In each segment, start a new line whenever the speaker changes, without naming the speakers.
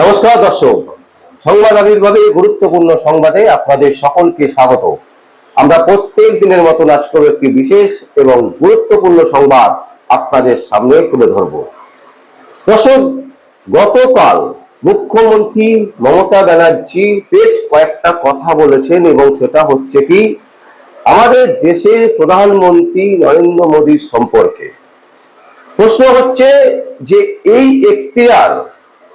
নমস্কার দর্শক। সংবাদ আবির্ভাবে গুরুত্বপূর্ণ সংবাদে আপনাদের সকলকে স্বাগত। আমরা প্রত্যেক দিনের মতন আজকেও একটি বিশেষ এবং গুরুত্বপূর্ণ সংবাদ আপনাদের সামনে তুলে ধরব। দর্শক, গতকাল মুখ্যমন্ত্রী মমতা ব্যানার্জি বেশ কয়েকটা কথা বলেছেন এবং সেটা হচ্ছে কি, আমাদের দেশের প্রধানমন্ত্রী নরেন্দ্র মোদীর সম্পর্কে। প্রশ্ন হচ্ছে যে এই এখতিয়ার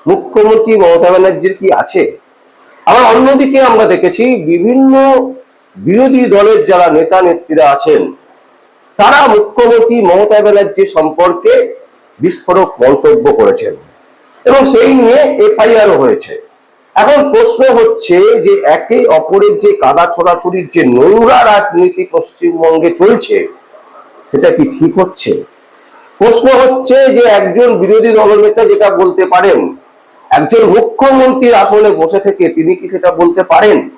মুখ্যমন্ত্রী মমতা ব্যানার্জির কি আছে? আবার অন্যদিকে আমরা দেখেছি বিভিন্ন বিরোধী দলের যারা নেতা, নেত্রীরা আছেন, তারা মুখ্যমন্ত্রী মমতা ব্যানার্জি সম্পর্কে বিস্ফোরক মন্তব্য করেছেন এবং সেই নিয়ে এফআইআরও হয়েছে। এখন প্রশ্ন হচ্ছে যে একে অপরের যে কাদা ছোড়াছুরির যে নোংরা রাজনীতি পশ্চিমবঙ্গে চলছে, সেটা কি ঠিক হচ্ছে? প্রশ্ন হচ্ছে যে একজন বিরোধী দলনেতা যেটা বলতে পারেন একজন মুখ্যমন্ত্রীর আসলে বসে থেকে তিনি কি সেটা বলতে পারেন?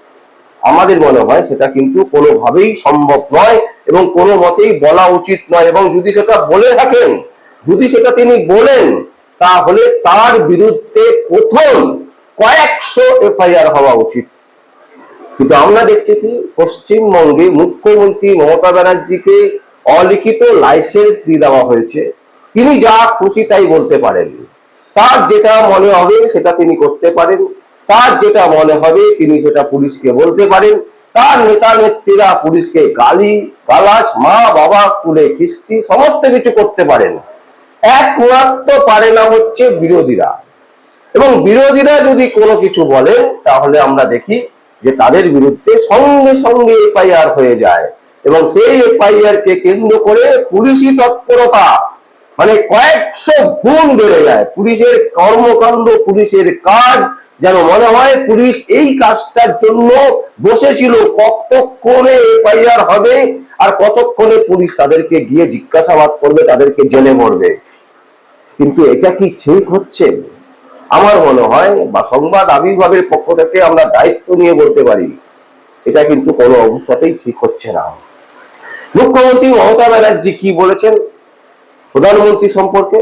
আমাদের মনে হয় সেটা কিন্তু কোনোভাবেই সম্ভব নয় এবং কোনো মতেই বলা উচিত নয় এবং যদি সেটা বলে থাকেন, যদি সেটা তিনি বলেন, তাহলে তার বিরুদ্ধে প্রথম কয়েকশো এফআইআর হওয়া উচিত। কিন্তু আমরা দেখছি কি, পশ্চিমবঙ্গে মুখ্যমন্ত্রী মমতা ব্যানার্জিকে অলিখিত লাইসেন্স দিয়ে দেওয়া হয়েছে। তিনি যা খুশি তাই বলতে পারেন। তার যেটা মনে হবে সেটা তিনি করতে পারেন। তার যেটা মনে হবে তিনি সেটা পুলিশকে বলতে পারেন। তার নেতা নেত্রীরা পুলিশকে গালি, গালাজ, মা বাবা, তুলে, খিস্তি, সমস্ত কিছু করতে পারেন। একমাত্র পারে না হচ্ছে বিরোধীরা। এবং বিরোধীরা যদি কোনো কিছু বলেন, তাহলে আমরা দেখি যে তাদের বিরুদ্ধে সঙ্গে সঙ্গে এফআইআর হয়ে যায়। এবং সেই এফআইআর কে কেন্দ্র করে পুলিশি তৎপরতা মানে কয়েকশো গুণ বেড়ে যায়। পুলিশের কর্মকাণ্ড, পুলিশের কাজ, যেন মনে হয় পুলিশ এই কাজটার জন্য বসেছিল। কতক্ষণে এফআইআর হবে আর কতক্ষণে পুলিশ তাদেরকে গিয়ে জিজ্ঞাসাবাদ করবে, তাদেরকে জেলে মরবে? কিন্তু এটা কি ঠিক হচ্ছে? আমার মনে হয় বা সংবাদ আবির্ভাবের পক্ষ থেকে আমরা দায়িত্ব নিয়ে বলতে পারি, এটা কিন্তু কোনো অবস্থাতেই ঠিক হচ্ছে না। মুখ্যমন্ত্রী মমতা ব্যানার্জি কি বলেছেন? প্রধানমন্ত্রী সম্পর্কে,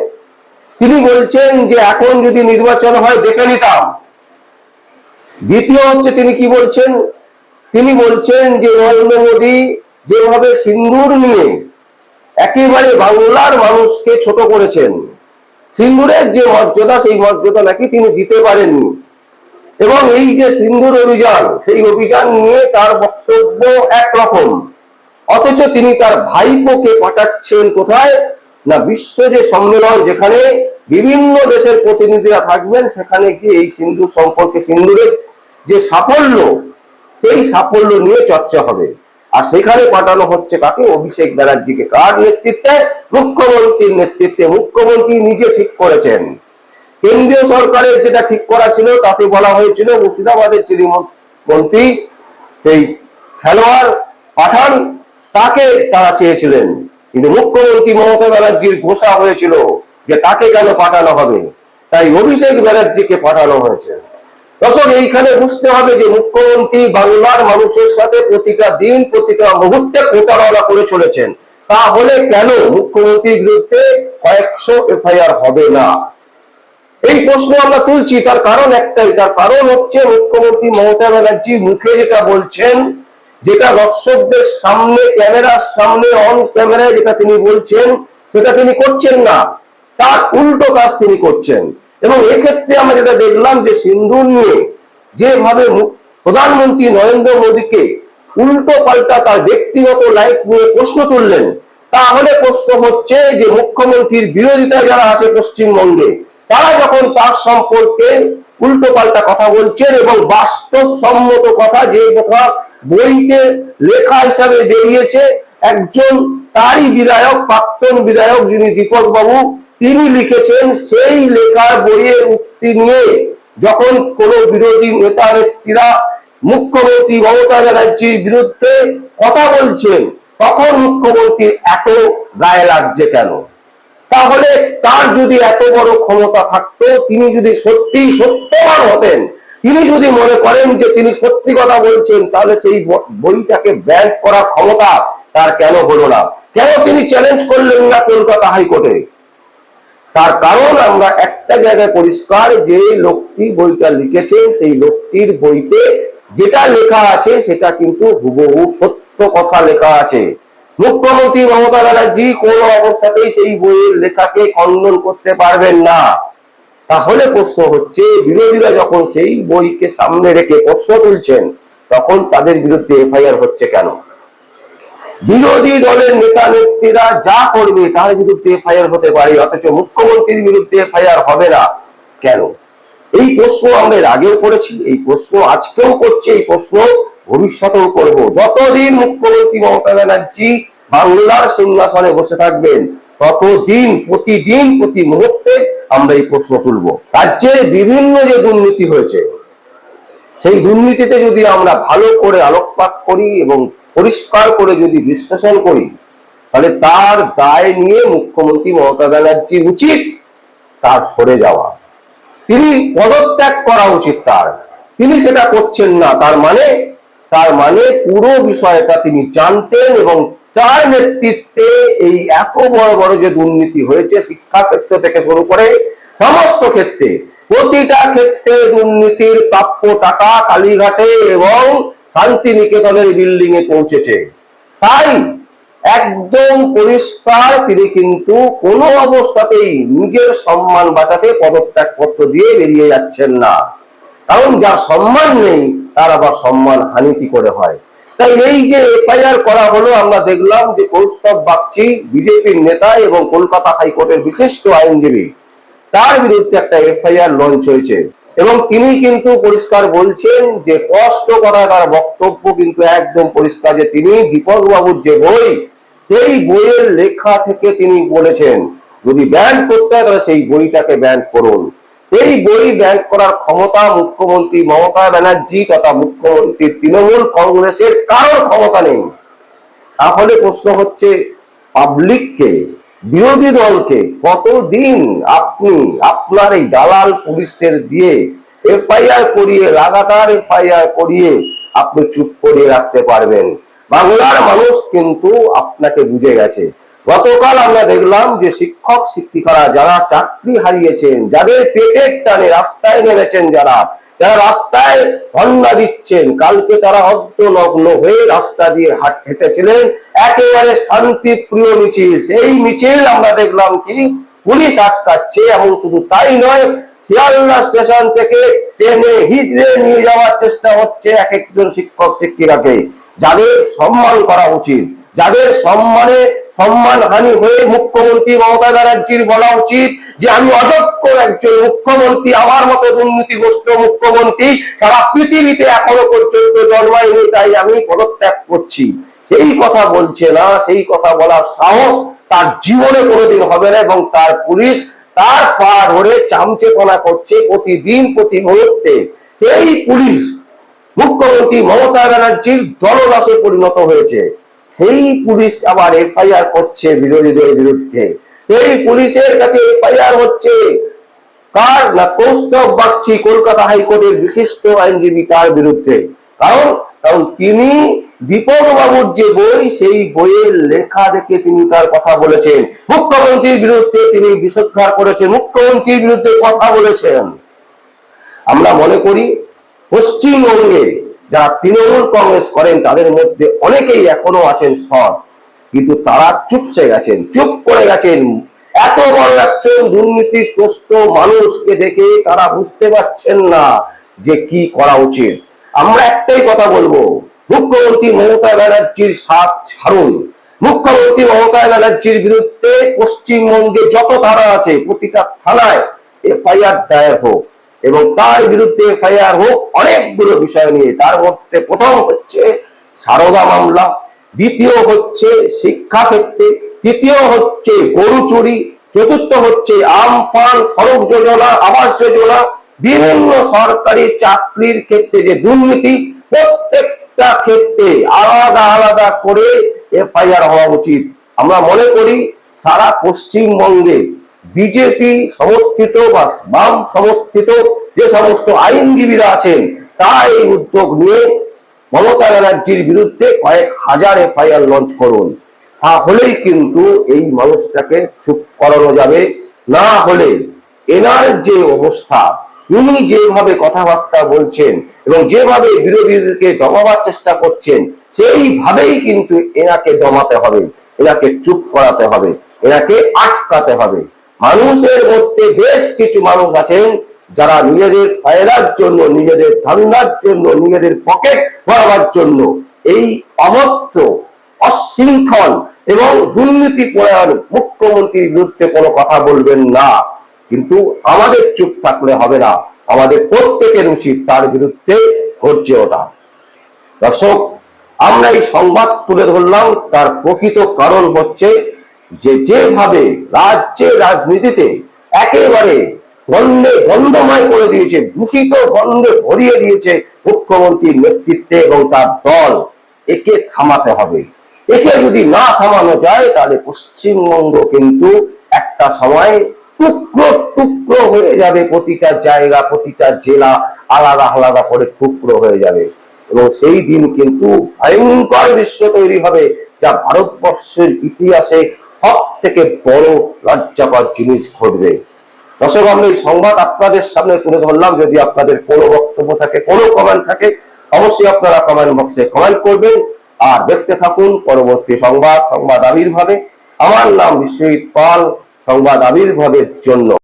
তিনি বলছেন যে এখন যদি নির্বাচন হয় দেখে নিতাম। দ্বিতীয় হচ্ছে তিনি কি বলছেন? তিনি বলছেন যে নরেন্দ্র মোদী যেভাবে সিন্দুর নিয়ে একেবারে বাংলার মানুষকে ছোট করেছেন, সিন্দুরের যে মর্যাদা, সেই মর্যাদা নাকি তিনি দিতে পারেননি। এবং এই যে সিন্দুর অভিযান, সেই অভিযান নিয়ে তার বক্তব্য একরকম। অথচ তিনি তার ভাইপোকে পাঠাচ্ছেন কোথায়? না, বিশ্ব যে সম্মেলন যেখানে বিভিন্ন দেশের প্রতিনিধিরা থাকবেন, সেখানে গিয়ে এই সিন্ধু সম্পর্কে সিন্ধুরের যে সাফল্য, সেই সাফল্য নিয়ে চর্চা হবে। আর সেখানে পাঠানো হচ্ছে কাকে? অভিষেক ব্যানার্জিকে। কার নেতৃত্বে? মুখ্যমন্ত্রীর নেতৃত্বে। মুখ্যমন্ত্রী নিজে ঠিক করেছেন। কেন্দ্রীয় সরকারের যেটা ঠিক করা ছিল তাতে বলা হয়েছিল, মুর্শিদাবাদের যিনি মন্ত্রী, সেই খেলোয়াড় পাঠান, তাকে তারা চেয়েছিলেন। কিন্তু মুখ্যমন্ত্রী মমতা ব্যানার্জির ঘোষণা হয়েছিল যে তাকে কেন পাঠানো হবে। তাই অভিষেক ব্যানার্জিকে পাঠানো হয়েছে। দর্শক, এইখানে বুঝতে হবে যে মুখ্যমন্ত্রী বাংলার মানুষের সাথে প্রতিটা দিন, প্রতিটা মুহূর্তে প্রতারণা করে চলেছেন। তাহলে কেন মুখ্যমন্ত্রীর বিরুদ্ধে কয়েকশো এফআইআর হবে না? এই প্রশ্ন আমরা তুলছি। তার কারণ একটাই, তার কারণ হচ্ছে মুখ্যমন্ত্রী মমতা ব্যানার্জি মুখে যেটা বলছেন যেটা দর্শকদের সামনে, ক্যামেরার সামনে অন ক্যামেরায় যেটা তিনি বলছেন, সেটা তিনি করছেন না। তার উল্টো কাজ তিনি করছেন। এবং এক্ষেত্রে আমরা যেটা দেখলাম যে সিন্ধু নিয়ে যেভাবে প্রধানমন্ত্রী নরেন্দ্র মোদীকে উল্টো পাল্টা তার ব্যক্তিগত লাইফ নিয়ে প্রশ্ন তুললেন তা তাহলে প্রশ্ন হচ্ছে যে মুখ্যমন্ত্রীর বিরোধিতা যারা আছে পশ্চিমবঙ্গে, তারা যখন তার সম্পর্কে উল্টো পাল্টা কথা বলছেন এবং বাস্তব সম্মত কথা যে কথা বইতে লেখা হিসাবে বেরিয়েছে, একজন তারই বিধায়ক, প্রাক্তন বিধায়ক যিনি দীপক বাবু তিনি লিখেছেন, সেই লেখার বইয়ের উক্তি নিয়ে যখন কোন বিরোধী নেতা নেত্রীরা মুখ্যমন্ত্রী মমতা ব্যানার্জির বিরুদ্ধে কথা বলছেন, তখন মুখ্যমন্ত্রীর এত গায়ে লাগছে কেন? তাহলে তার যদি এত বড় ক্ষমতা থাকতো, তিনি যদি সত্যি সত্যবান হতেন, তিনি যদি মনে করেন যে তিনি সত্যি কথা বলছেন, তাহলে সেই বইটাকে ব্যান করার ক্ষমতা তার কেন হলো না? কেন তিনি চ্যালেঞ্জ করলেন না কলকাতা হাইকোর্টে? তার কারণ আমরা একটা জায়গায় পরিষ্কার, যে লোকটি বইটা লিখেছেন, সেই লোকটির বইতে যেটা লেখা আছে, সেটা কিন্তু হুবহু সত্য কথা লেখা আছে। মুখ্যমন্ত্রী মমতা ব্যানার্জি কোন অবস্থাতেই সেই বইয়ের লেখাকে খণ্ডন করতে পারবেন না। তাহলে প্রশ্ন হচ্ছে, বিরোধীরা যখন সেই বইকে সামনে রেখে প্রশ্ন তুলছেন, তখন তাদের বিরুদ্ধে এফআইআর হচ্ছে কেন? বিরোধী দলের নেতা, নেত্রীরা যা করবে, তার বিরুদ্ধে এফআইআর হতে পারে, অথচ মুখ্যমন্ত্রীর বিরুদ্ধে এফআইআর হবে না। কেন? এই প্রশ্ন আমরা এর আগেও করেছি, এই প্রশ্ন আজকেও করছি, এই প্রশ্ন ভবিষ্যতেও করব। যতদিন মুখ্যমন্ত্রী মমতা ব্যানার্জি বাংলার সিংহাসনে বসে থাকবেন, ততদিন, প্রতিদিন, প্রতি মুহূর্তে আমরা এই প্রশ্ন তুলব। রাজ্যের বিভিন্ন যে দুর্নীতি হয়েছে, সেই দুর্নীতিতে যদি আমরা ভালো করে আলোকপাত করি এবং পরিষ্কার করে যদি বিশ্লেষণ করি, তাহলে তার দায় নিয়ে মুখ্যমন্ত্রী মমতা ব্যানার্জি উচিত তার সরে যাওয়া। তিনি পদত্যাগ করা উচিত তার। তিনি সেটা করছেন না, তার মানে তার মানে পুরো বিষয়টা তিনি জানতেন এবং তার নেতৃত্বে এই এত বড় বড় যে দুর্নীতি হয়েছে শিক্ষা ক্ষেত্র থেকে শুরু করে সমস্ত ক্ষেত্রে, প্রতিটা ক্ষেত্রে দুর্নীতির প্রাপ্য টাকা কালীঘাটে এবং শান্তিনিকেতনের বিল্ডিং এ পৌঁছেছে। তাই একদম পরিষ্কার তিনি কিন্তু কোনো অবস্থাতেই নিজের সম্মান বাঁচাতে পদত্যাগ পত্র দিয়ে বেরিয়ে যাচ্ছেন না। কারণ যার সম্মান নেই তার আবার সম্মান হানি কি করে হয়? তাই এই যে এফআইআর করা হলো, আমরা দেখলাম যে কৌস্তব বাগচি, বিজেপির নেতা এবং কলকাতা হাইকোর্টের বিশিষ্ট আইনজীবী, তার বিরুদ্ধে একটা এফআইআর লঞ্চ হয়েছে। এবং তিনি কিন্তু পরিষ্কার বলছেন যে কষ্ট করা তার বক্তব্য কিন্তু একদম পরিষ্কার যে তিনি দীপক বাবুর যে বই, সেই বইয়ের লেখা থেকে তিনি বলেছেন, যদি ব্যান করতে হয়, তাহলে সেই বইটাকে ব্যান করুন। সেই বই ব্যাংক করার ক্ষমতা মুখ্যমন্ত্রী মমতা ব্যানার্জি তথা মুখ্যমন্ত্রী তৃণমূল কংগ্রেসের কারোর ক্ষমতা নেই। তাহলে প্রশ্ন হচ্ছে পাবলিককে বিরোধী দলকে কতদিন আপনি আপনার এই দালাল পুলিশদের দিয়ে এফআইআর করিয়ে, লাগাতার এফআইআর করিয়ে আপনি চুপ করিয়ে রাখতে পারবেন? বাংলার মানুষ কিন্তু আপনাকে বুঝে গেছে। গতকাল আমরা দেখলাম যে শিক্ষক, শিক্ষিকারা যারা চাকরি হারিয়েছেন, যাদের পেটের টানে রাস্তায় নেমেছেন যারা যারা রাস্তায় ধর্ণা দিচ্ছেন, কালকে তারা অর্ধনগ্ন হয়ে রাস্তা দিয়ে হাট, হেঁটেছিলেন। একেবারে শান্তি প্রিয় মিছিল। সেই মিছিল আমরা দেখলাম কি, পুলিশ আটকাচ্ছে এবং শুধু তাই নয়, শিয়ালদা স্টেশন থেকে ট্রেনে হিজড়ে নিয়ে যাওয়ার চেষ্টা হচ্ছে এক একজন শিক্ষক, শিক্ষিকাকে। যাদের সম্মান করা উচিত। যাদের সম্মানে সম্মান হানি হয়ে মুখ্যমন্ত্রী মমতা ব্যানার্জির বলা উচিত যে আমি অযোগ্য একজন মুখ্যমন্ত্রী, আমার মতো দুর্নীতিগ্রস্ত মুখ্যমন্ত্রী সারা পৃথিবীতে এখনও পর্যন্ত জন্মায়নি, তাই আমি পদত্যাগ করছি। সেই কথা বলছে না, সেই কথা বলার সাহস তার জীবনে কোনোদিন হবে না এবং তার পুলিশ তার পা ধরে চামচেপনা করছে প্রতিদিন, প্রতি মুহূর্তে। সেই পুলিশ মুখ্যমন্ত্রী মমতা ব্যানার্জির দলদাসে পরিণত হয়েছে। সেই পুলিশ আবার এফআইআর করছে বিরোধীদের বিরুদ্ধে। সেই পুলিশের কাছে এফআইআর হচ্ছে। কার না কৌস্তব বাগচি কলকাতা হাইকোর্টের বিশিষ্ট আইনজীবী তার বিরুদ্ধে? কারণ কারণ তিনি দীপক বাবুর যে বই, সেই বইয়ের লেখা দেখে তিনি তার কথা বলেছেন। মুখ্যমন্ত্রীর বিরুদ্ধে তিনি বিষোদ্গার করেছেন, মুখ্যমন্ত্রীর বিরুদ্ধে কথা বলেছেন। আমরা মনে করি, পশ্চিমবঙ্গে যারা তৃণমূল কংগ্রেস করেন, তাদের মধ্যে অনেকেই এখনও আছেন সৎ। কিন্তু তারা চুপসে গেছেন, চুপ করে গেছেন। এত বড় একজন দুর্নীতিগ্রস্ত মানুষকে দেখে তারা বুঝতে পারছেন না যে কি করা উচিত। আমরা একটাই কথা বলব, মুখ্যমন্ত্রী মমতা ব্যানার্জির সাথ ছাড়ুন। মুখ্যমন্ত্রী মমতা ব্যানার্জির বিরুদ্ধে পশ্চিমবঙ্গে যত ধারা আছে, প্রতিটা থানায় এফআইআর দায়ের হোক। এবং তার বিরুদ্ধে এফআইআর হোক, অনেকগুলো বিষয় নিয়ে। তার মধ্যে প্রথম হচ্ছে সারদা মামলা, দ্বিতীয় হচ্ছে শিক্ষা ক্ষেত্রে, তৃতীয় হচ্ছে গরু চুরি, চতুর্থ হচ্ছে আমফান সড়ক যোজনা, আবাস যোজনা, বিভিন্ন সরকারি চাকরির ক্ষেত্রে যে দুর্নীতি, প্রত্যেকটা ক্ষেত্রে আলাদা আলাদা করে এফআইআর হওয়া উচিত। আমরা মনে করি সারা পশ্চিমবঙ্গে বিজেপি সমর্থিত বা বাম সমর্থিত যে সমস্ত আইনজীবীরা আছেন, তারা এই উদ্যোগ নিয়ে মমতা ব্যানার্জির বিরুদ্ধে কয়েক হাজার এফআইআর লঞ্চ করুন। তাহলেই কিন্তু এই মানুষটাকে চুপ করানো যাবে। না হলে এনার যে অবস্থা তিনি যেভাবে কথাবার্তা বলছেন এবং যেভাবে বিরোধীদেরকে দমাবার চেষ্টা করছেন, সেইভাবেই কিন্তু এনাকে দমাতে হবে, এনাকে চুপ করাতে হবে, এনাকে আটকাতে হবে। মানুষের মধ্যে বেশ কিছু মানুষ আছেন যারা নিজেদের ফায়দার জন্য, নিজেদের ধান্দার জন্য, নিজেদের পকেট ভরাবার জন্য এই অভদ্র অশৃঙ্খল এবং দুর্নীতি পরায়ণ মুখ্যমন্ত্রীর বিরুদ্ধে কোনো কথা বলবেন না। কিন্তু আমাদের চুপ থাকলে হবে না। আমাদের প্রত্যেকের উচিত তার বিরুদ্ধে গর্জে ওঠা দর্শক, আমরা এই সংবাদ তুলে ধরলাম। তার প্রকৃত কারণ হচ্ছে যে যেভাবে রাজ্যের রাজনীতিতে একেবারে গন্ধে গন্ধময় করে দিয়েছে, দূষিত গন্ধে ভরিয়ে দিয়েছে মুখ্যমন্ত্রীর নেতৃত্বে এবং তার দল, একে থামাতে হবে। একে যদি না থামানো যায়, তাহলে পশ্চিমবঙ্গ কিন্তু একটা সময় টুকরো টুকরো হয়ে যাবে, প্রতিটা জায়গা, প্রতিটা জেলা আলাদা আলাদা করে টুকরো হয়ে যাবে। এবং সেই দিন কিন্তু ভয়ঙ্কর বিশ্ব তৈরি হবে, যা ভারতবর্ষের ইতিহাসে সব থেকে বড় লজ্জাকর জিনিস ঘটবে। দর্শক এই সংবাদ আপনাদের সামনে তুলে ধরলাম। যদি আপনাদের কোনো বক্তব্য থাকে, কোনো কমেন্ট থাকে, অবশ্যই আপনারা কমেন্ট বক্সে কমেন্ট করবেন। আর দেখতে থাকুন, পরবর্তী সংবাদ সংবাদ আবির্ভাবে। আমার নাম বিশ্বজিৎ পাল, সংবাদ আবির্ভাবের জন্য।